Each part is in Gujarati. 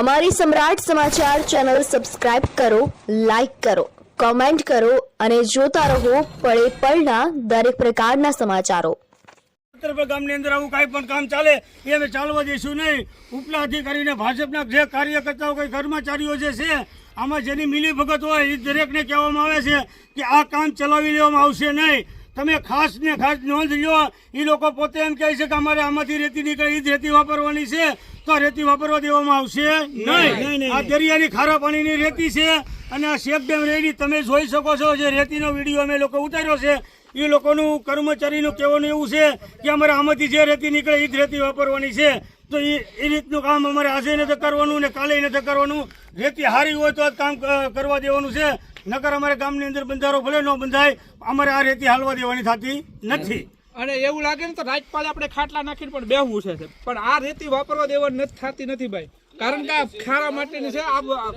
અમારી સમ્રાટ સમાચાર ચેનલ સબસ્ક્રાઇબ કરો, લાઇક કરો, કોમેન્ટ કરો અને જોતા રહો પળે પળના દરેક પ્રકારના સમાચારો. ગામની અંદર આવું કાંઈ પણ કામ ચાલે, એ અમે ચાલવા દઈશું નહીં. ઉપલા અધિકારીને ભાજપના જે કાર્યકર્તાઓ કોઈ કર્મચારીઓ જે છે, આમાં જેની મિલીભગત હોય એ દરેકને કહેવામાં આવે છે કે આ કામ ચલાવી લેવામાં આવશે નહીં. તમે ખાસ ને ખાસ નોંધ લો એ લોકો પોતે એમ કહે છે કે અમારે આમાંથી રેતી નીકળે રેતી વાપરવાની છે. તો રેતી વાપરવા દેવામાં આવશે? નહીં આ દરિયાની ખારા પાણીની રેતી છે અને આ શેક ડેમ રેડી. તમે જોઈ શકો છો જે રેતીનો વીડિયો અમે લોકો ઉતાર્યો છે. એ લોકોનું કર્મચારીનું કહેવાનું એવું છે કે અમારે આમાંથી જે રેતી નીકળે એ જ રેતી વાપરવાની છે. તો એ એ રીતનું કામ અમારે આજે નથી કરવાનું ને કાલે નથી કરવાનું. રેતી હારી હોય તો જ કામ કરવા દેવાનું છે. નકર અમારે ગામની અંદર બંધારો ભલે ન બંધાય અમારે આ રેતી હાલવા દેવાની થતી નથી. અને એવું લાગે ને તો રાજપાલ આપણે ખાટલા નાખીને પણ બેહવું છે પણ આ રેતી વાપરવા દેવાની નથી થતી નથી ભાઈ. કારણ કે આ ખારા માટેની છે આ આ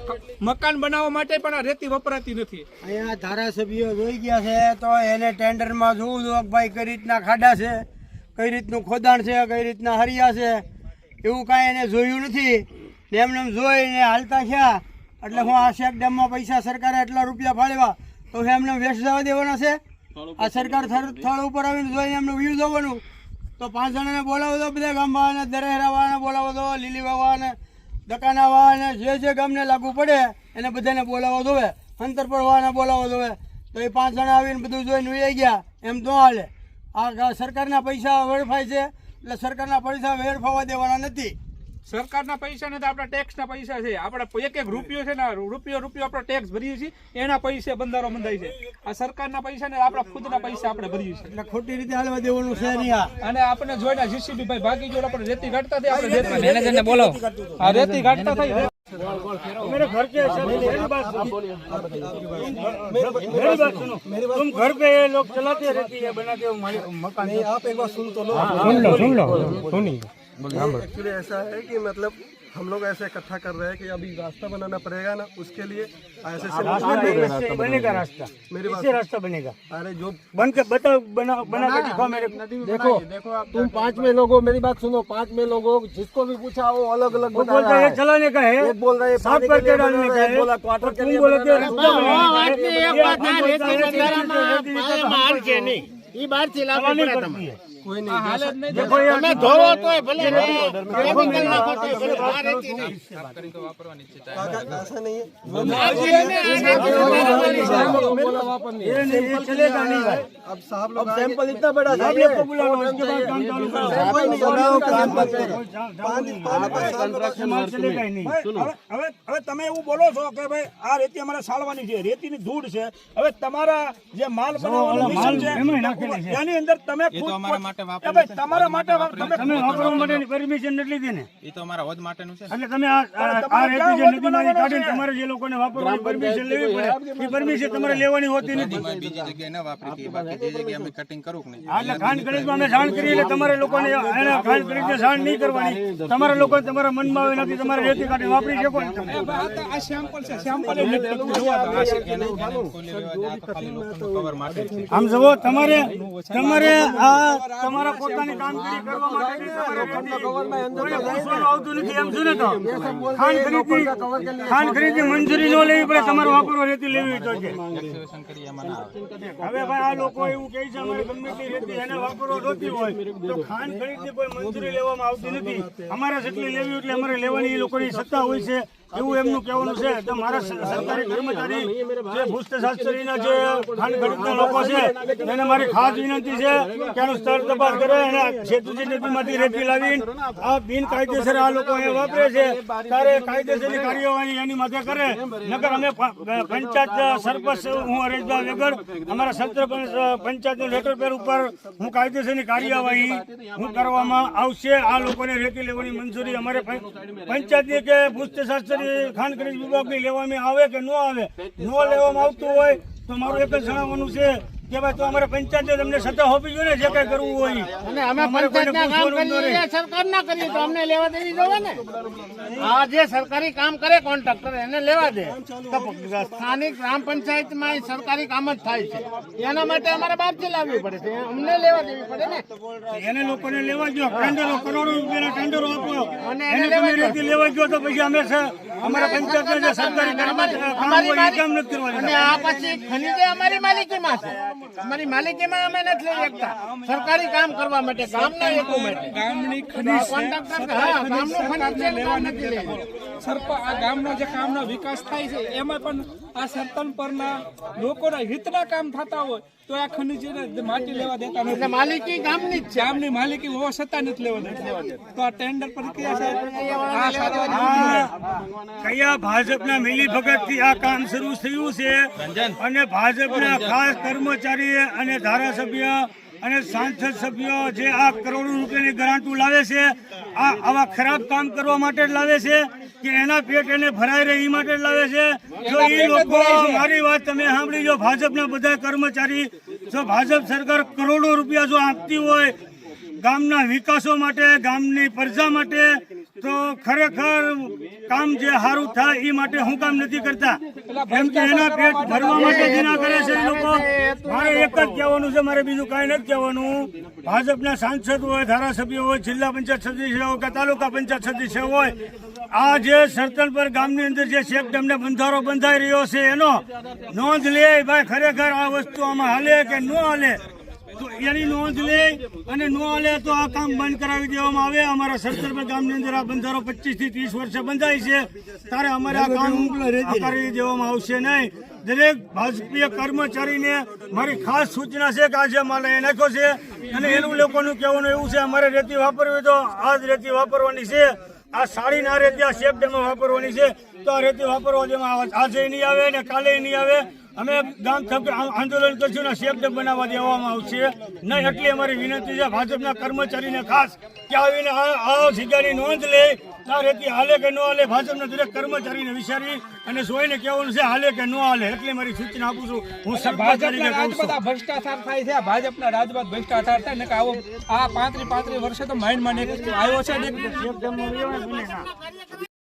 મકાન બનાવવા માટે પણ આ રેતી વપરાતી નથી. અહીંયા ધારાસભ્યો જોઈ ગયા છે તો એને ટેન્ડરમાં જોવું જો કે ભાઈ કઈ રીતના ખાડા છે કઈ રીતનું ખોદાણ છે કઈ રીતના હરિયા છે. એવું કાંઈ એને જોયું નથી. ને એમને એમ જોઈને હાલતા થયા. એટલે હું આ શેક ડેમમાં પૈસા સરકારે એટલા રૂપિયા ફાળવ્યા. તો એમને વેસ્ટ જવા દેવાના છે. આ સરકાર સ્થળ ઉપર આવીને જોઈને એમનું વ્યૂ જોવાનું. તો પાંચ જણાને બોલાવો દો બધા ગામવાળાને દરેહરાવાળાને બોલાવો દો લીલીવાવાને દકાનાવાળાને, જે જે ગામને લાગુ પડે, એને બધાને બોલાવો જોવે. અંતરપરવાળાને બોલાવો દોવે તો એ પાંચ જણા આવીને બધું જોઈને ઉઈ ગયા. એમ તો હાલે. આ સરકારના પૈસા વેડફાય છે. એટલે સરકારના પૈસા વેરફાવા દેવાના નથી. સરકારના પૈસા નથી આપણા ટેક્સના પૈસા છે. આપણે એક એક રૂપિયો છે ને રૂપિયો રૂપિયો આપણો ટેક્સ ભરીએ છીએ એના પૈસે બંધારો બંધાય છે. આ સરકારના પૈસા ને આપણા ખુદના પૈસા આપણે ભરીએ છીએ. એટલે ખોટી રીતે હાલવા દેવાનું છે નહીં અને આપણે જોઈને જીસીબી ભાઈ ભાગી જો આપણે રેતી ઘાટતા થઈ આપણે રેતી મેનેજરને બોલો. આ રેતી ઘાટતા થઈ मेरे घर के ऐसे मेरी बात मेरी बात सुनो तुम घर पे ये लोग चलाते रहती है बनाते हो हमारे मकान आप एक बार सुन तो लो सुन लो सुन लो सुनिए एक्चुअली ऐसा है कि मतलब हम लोग ऐसे इकट्ठा कर रहे हैं कि अभी रास्ता बनाना पड़ेगा ना उसके लिए ऐसे रास्ता बनेगा रास्ता मेरे बात इससे रास्ता बनेगा अरे जो बन के बताओ बना बना के दिखाओ मेरे को देखो तुम पाँच में लोगो मेरी बात सुनो पाँच में लोगो जिसको भी पूछा वो अलग अलग बता बोलता रहा है है चलाने का है बोल रहा है साफ़ करके डालने का है, है बोला क्वार्टर के तुम लिए बोले बना थे रहा है। रास्ता बनाने का है। कोई नहीं देखो ये તમે ધોવો તો ભલે देखो मेरी बात ऐसा नहीं है ये नहीं ये चलेगा नहीं भाई अब साहब लोग सैंपल इतना बड़ा आप लोग को बुला लो उसके बाद काम चालू करो माल चलेगा ही नहीं હવે હવે હવે તમે એવું બોલો છો કે ભાઈ આ રેતી અમારે સાળવાની છે રેતીની ધૂળ છે હવે તમારા જે માલ બનાવવાનું ઓલો મિશન માલ છે એમાંય નાખેલી છે. એની અંદર તમે ખુદ એ ભાઈ તમારા માટે તમે વાપરવા માટેની પરમિશન નથી લીધી ને? એ તો અમારા હોદ માટેનું છે એટલે તમે આ રેતી જે નદીમાંથી કાઢીને તમારે જે લોકોને વાપરવાની પરમિશન લેવી પડે એ પરમિશન તમારે લેવાની હોતી નથી. બીજી જગ્યાએ ન વાપરી બાકી જે જગ્યાએ અમે કટિંગ કરું કે નહીં. એટલે ખાંડ ખરીદમાં અમે જાણ કરી એટલે તમારે લોકોને એને ખાંડ ખરીદને જાણ નહીં કરવાની. તમારા લોકો તમારા મનમાં આવે નથી તમારે રેતી કાઢી વાપરી શકો ને. તમે આ સેમ્પલ છે સેમ્પલ માટે આમ જુઓ તમારે તમારે આ તમારા પોતાની કામગીરી કરવા માટે તમારે રેતી કોઈને આવતું નથી એમ છે ને તો? ખાંડ ખરીદી ખાંડ ખરીદી મંજૂરી ન લેવી પડે તમારે વાપરવા રેતી લેવી તો છે. હવે ભાઈ આ લોકો એવું કહે છે અમારે ગમે તે રેતી એને વાપરવા જોતી હોય. તો ખાંડ ખરીદની કોઈ મંજૂરી લેવામાં આવતી નથી. અમારે જેટલી લેવી એટલે અમારે લેવાની એ લોકોની સત્તા હોય છે એવું એમનું કહેવાનું છે. તો મારા સરકારી કર્મચારી જે ભૂસ્તશાસ્ત્રીના જે ખાંડ ખરીદના લોકો છે એને મારી ખાસ વિનંતી છે કે એનું સ્થળ તપાસ કરે આ લોકો વાપરે છે. ત્યારે કાયદેસરની કાર્યવાહી એની માથે કરે. નકર અમે પંચાયત સરપંચ હું હરેશભાઈ વેગડ, અમારા સરપંચ પંચાયતનું લેટર પેડ ઉપર હું કાયદેસરની કાર્યવાહી હું કરવામાં આવશે. આ લોકોને રેતી લેવાની મંજૂરી અમારે પંચાયતની કે પુસ્તશાસ્ત્રી ખાન ખરીદ વિભાગની લેવામાં આવે કે ન આવે? ન લેવામાં આવતું હોય તો મારું એક જ જણાવવાનું છે. ભાઈ તો અમારે પંચાયતે તમને સત્તા હોવી જોઈએ ને જે કઈ કરવું હોય અને અમે અમારે પંચાયતના કામ. કરીએ સરકાર ના કરીએ તો અમને લેવા દેવી જોવે ને. આ જે સરકારી કામ કરે કોન્ટ્રાક્ટર એને લેવા દે. તો સ્થાનિક ગ્રામ પંચાયતમાં એ સરકારી કામ જ થાય છે. એના માટે અમારે બહારથી લાવવી પડે છે. અમને લેવા દેવી પડે ને. એને લોકોને લેવા ગયો ટેન્ડરો કરોડો રૂપિયાના ટેન્ડરો આપો. અને એને લેવા ગયો તો પછી અમે અમારા પંચાયતના જે સરકારી કામ અમારી અમારી માલિકીમાં છે. અમારી માલિકીમાં અમે નથી લઈ શકતા સરકારી કામ કરવા માટે ગામના હેતુ માટે. ગામની ખનીજ છે. કોન્ટ્રાક્ટર હા ગામનું ખનીજ લેવા નથી લેવા. સરપંચ આ ગામનો જે કામનો વિકાસ થાય છે એમાં પણ આ સરપંચ પરના લોકોના હિતના કામ થતા હોય તો આ ખનીજને માટી લેવા દેતા એટલે નથી માલિકી ગામની ગામની માલિકી હોવા છતાં નથી લેવા દેતા. તો આ ટેન્ડર પ્રક્રિયા છે. આ સાચા આ કયા ભાજપના મિલી ભગતથી આ કામ શરૂ થયું છે? અને ભાજપના ખાસ કર્મચારી અને ધારાસભ્ય અને સાંસદ સભ્યો જે આ કરોડો રૂપિયાની ગ્રાન્ટો લાવે છે આ આવા ખરાબ કામ કરવા માટે જ લાવે છે કે એના પેટ એને ભરાઈ રહે એ માટે જ લાવે છે? જો એ લોકો મારી વાત તમે સાંભળી જો ભાજપના બધા કર્મચારી જો ભાજપ સરકાર કરોડો રૂપિયા જો આપતી હોય ગામના વિકાસો માટે ગામની પ્રજા માટે તો ખરેખર કામ જે સારું થાય એ માટે હું કામ નથી કરતા. એમ કે એના પેટ ભરવા માટે જીના કરે છે એ લોકો મારે એક જ કહેવાનું છે મારે બીજું કાંઈ નથી કહેવાનું. ભાજપના સાંસદ હોય ધારાસભ્ય હોય જિલ્લા પંચાયત સદસ્ય હોય કે તાલુકા પંચાયત સદસ્ય હોય આ જે સરતલપર ગામની અંદર જે શેક ડેમને બંધારો બંધાઈ રહ્યો છે એનો નોંધ લે. ભાઈ ખરેખર આ વસ્તુ આમાં હાલે કે ન હાલે? તો નોંધ લે અને ન લે તો આ કામ બંધ કરાવી દેવામાં આવે. અમારા સરતલપર ગામની અંદર આ બંધારો પચીસથી ત્રીસ વર્ષે બંધાય છે. ત્યારે અમારે આ કામ કરી દેવામાં આવશે નહીં. દરેક ભાજપીય કર્મચારીને મારી ખાસ સૂચના છે કે આજે મારે નાખ્યો છે અને એનું લોકોનું કહેવાનું એવું છે, અમારે રેતી વાપરવી હોય તો આ જ રેતી વાપરવાની છે. આ સાડી ના રેતી આ શેપ ડેમાં વાપરવાની છે. તો આ રેતી વાપરવા જેમાં આજે નહીં આવે ને કાલે નહીં આવે. અમે ગામ આંદોલન કરશું ને શેપ ડેમ બનાવવા દેવામાં આવશે. નહીં એટલી અમારી વિનંતી છે ભાજપના કર્મચારીને ખાસ કે આવીને આ જગ્યાની નોંધ લે. આ રેતી હાલે કે ન હાલે ભાજપના દરેક કર્મચારીને વિચારી અને જોઈને કહેવાનું છે હાલે કે ન હાલે એટલી મારી સૂચના આપું છું. હું ભાજપના આ ભ્રષ્ટાચાર થાય છે ભાજપના રાજમાં ભ્રષ્ટાચાર થાય ને કે આવો આ પાંત્રી પાંત્રી વર્ષે તો માઇન્ડમાં આવ્યો છે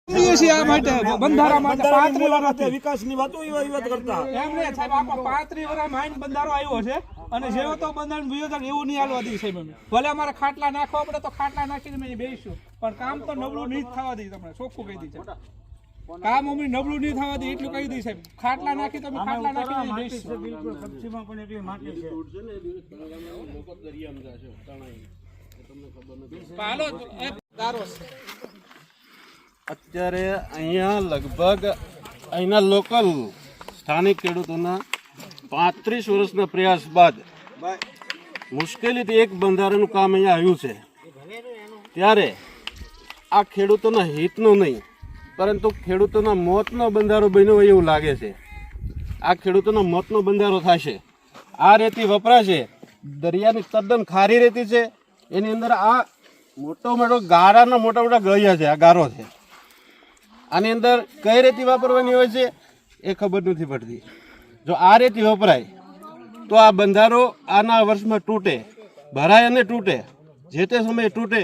આ માટે બંધારા માટે પાંત્રી વર્ષથી વિકાસની વાતો એવા એવા કરતા. એમ સાહેબ આપણે પાંત્રી વર્ષ માઇન્ડ બંધારો આવ્યો છે અને જેવો તો બંધારણ એવું નહીં હાલવા દઈએ સાહેબ અમે. ભલે અમારે ખાટલા નાખવા પડે તો ખાટલા નાખીને બેસીશું પણ કામ તો નબળું નહીં થવા દઈએ તમને ચોખ્ખું કહી દીધું કામ અમે નબળું નહીં થવા દે એટલું કહી દઈ સાહેબ. ખાટલા નાખી તમે ખાટલા નાખી અહીં બિલકુલ પણ એટલી માટી છે. છે. અત્યારે અહીંયા લગભગ અહીંના લોકલ સ્થાનિક ખેડૂતોના પાંત્રીસ વર્ષના પ્રયાસ બાદ મુશ્કેલીથી એક બંધારણનું કામ અહીંયા આવ્યું છે. ત્યારે આ ખેડૂતોના હિતનો નહીં, પરંતુ ખેડૂતોના મોતનો બંધારો બન્યો એવું લાગે છે. આ ખેડૂતોના મોતનો બંધારો થશે. આ રેતી વપરાશે, દરિયાની તદ્દન ખારી રેતી છે. એની અંદર આ મોટો મોટો ગારાના મોટા મોટા ગળિયા છે, આ ગારો છે. આની અંદર કઈ રેતી વાપરવાની હોય છે એ ખબર નથી પડતી. જો આ રેતી વપરાય, તો આ બંધારો આના વર્ષમાં તૂટે, ભરાય અને તૂટે. જે તે સમયે તૂટે